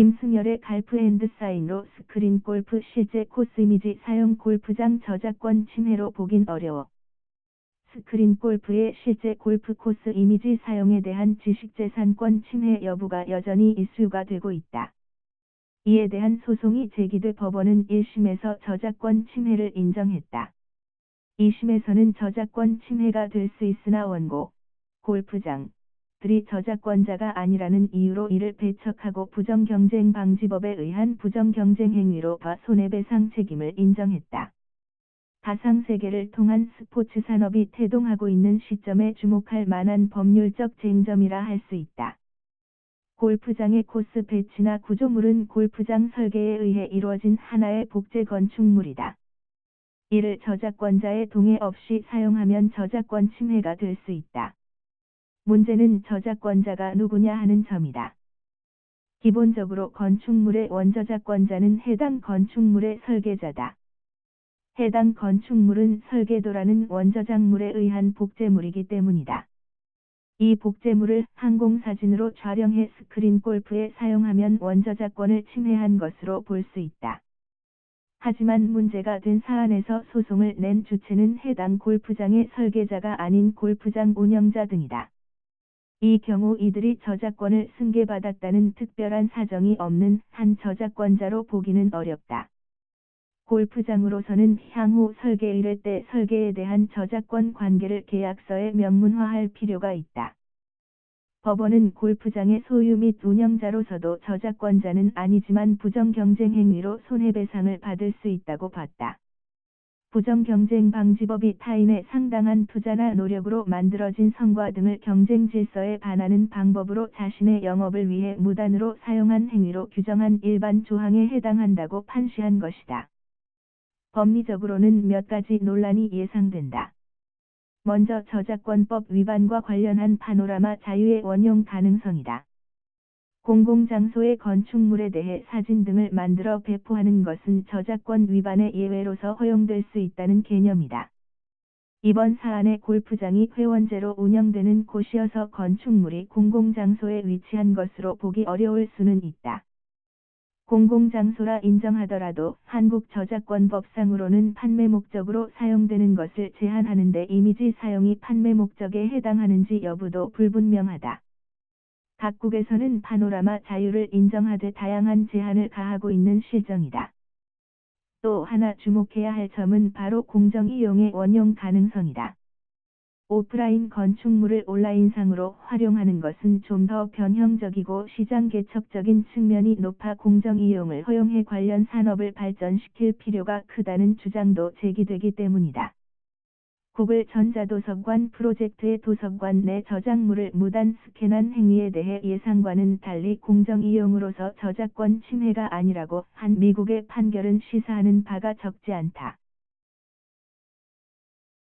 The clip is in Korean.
김승열의 갈프 앤드 사인으로 스크린 골프 실제 코스 이미지 사용 골프장 저작권 침해로 보긴 어려워. 스크린 골프의 실제 골프 코스 이미지 사용에 대한 지식재산권 침해 여부가 여전히 이슈가 되고 있다. 이에 대한 소송이 제기돼 법원은 1심에서 저작권 침해를 인정했다. 2심에서는 저작권 침해가 될 수 있으나 원고, 골프장, 들이 저작권자가 아니라는 이유로 이를 배척하고 부정경쟁방지법에 의한 부정경쟁 행위로 봐 손해배상 책임을 인정했다. 가상세계를 통한 스포츠 산업이 태동하고 있는 시점에 주목할 만한 법률적 쟁점이라 할 수 있다. 골프장의 코스 배치나 구조물은 골프장 설계에 의해 이루어진 하나의 복제 건축물이다. 이를 저작권자의 동의 없이 사용하면 저작권 침해가 될 수 있다. 문제는 저작권자가 누구냐 하는 점이다. 기본적으로 건축물의 원저작권자는 해당 건축물의 설계자다. 해당 건축물은 설계도라는 원저작물에 의한 복제물이기 때문이다. 이 복제물을 항공사진으로 촬영해 스크린 골프에 사용하면 원저작권을 침해한 것으로 볼 수 있다. 하지만 문제가 된 사안에서 소송을 낸 주체는 해당 골프장의 설계자가 아닌 골프장 운영자 등이다. 이 경우 이들이 저작권을 승계받았다는 특별한 사정이 없는 한 저작권자로 보기는 어렵다. 골프장으로서는 향후 설계 일회 때 설계에 대한 저작권 관계를 계약서에 명문화할 필요가 있다. 법원은 골프장의 소유 및 운영자로서도 저작권자는 아니지만 부정 경쟁 행위로 손해배상을 받을 수 있다고 봤다. 부정경쟁 방지법이 타인의 상당한 투자나 노력으로 만들어진 성과 등을 경쟁 질서에 반하는 방법으로 자신의 영업을 위해 무단으로 사용한 행위로 규정한 일반 조항에 해당한다고 판시한 것이다. 법리적으로는 몇 가지 논란이 예상된다. 먼저 저작권법 위반과 관련한 파노라마 자유의 원용 가능성이다. 공공장소의 건축물에 대해 사진 등을 만들어 배포하는 것은 저작권 위반의 예외로서 허용될 수 있다는 개념이다. 이번 사안의 골프장이 회원제로 운영되는 곳이어서 건축물이 공공장소에 위치한 것으로 보기 어려울 수는 있다. 공공장소라 인정하더라도 한국 저작권법상으로는 판매 목적으로 사용되는 것을 제한하는데 이미지 사용이 판매 목적에 해당하는지 여부도 불분명하다. 각국에서는 파노라마 자유를 인정하되 다양한 제한을 가하고 있는 실정이다. 또 하나 주목해야 할 점은 바로 공정 이용의 원용 가능성이다. 오프라인 건축물을 온라인상으로 활용하는 것은 좀 더 변형적이고 시장 개척적인 측면이 높아 공정 이용을 허용해 관련 산업을 발전시킬 필요가 크다는 주장도 제기되기 때문이다. 구글 전자도서관 프로젝트의 도서관 내 저작물을 무단 스캔한 행위에 대해 예상과는 달리 공정 이용으로서 저작권 침해가 아니라고 한 미국의 판결은 시사하는 바가 적지 않다.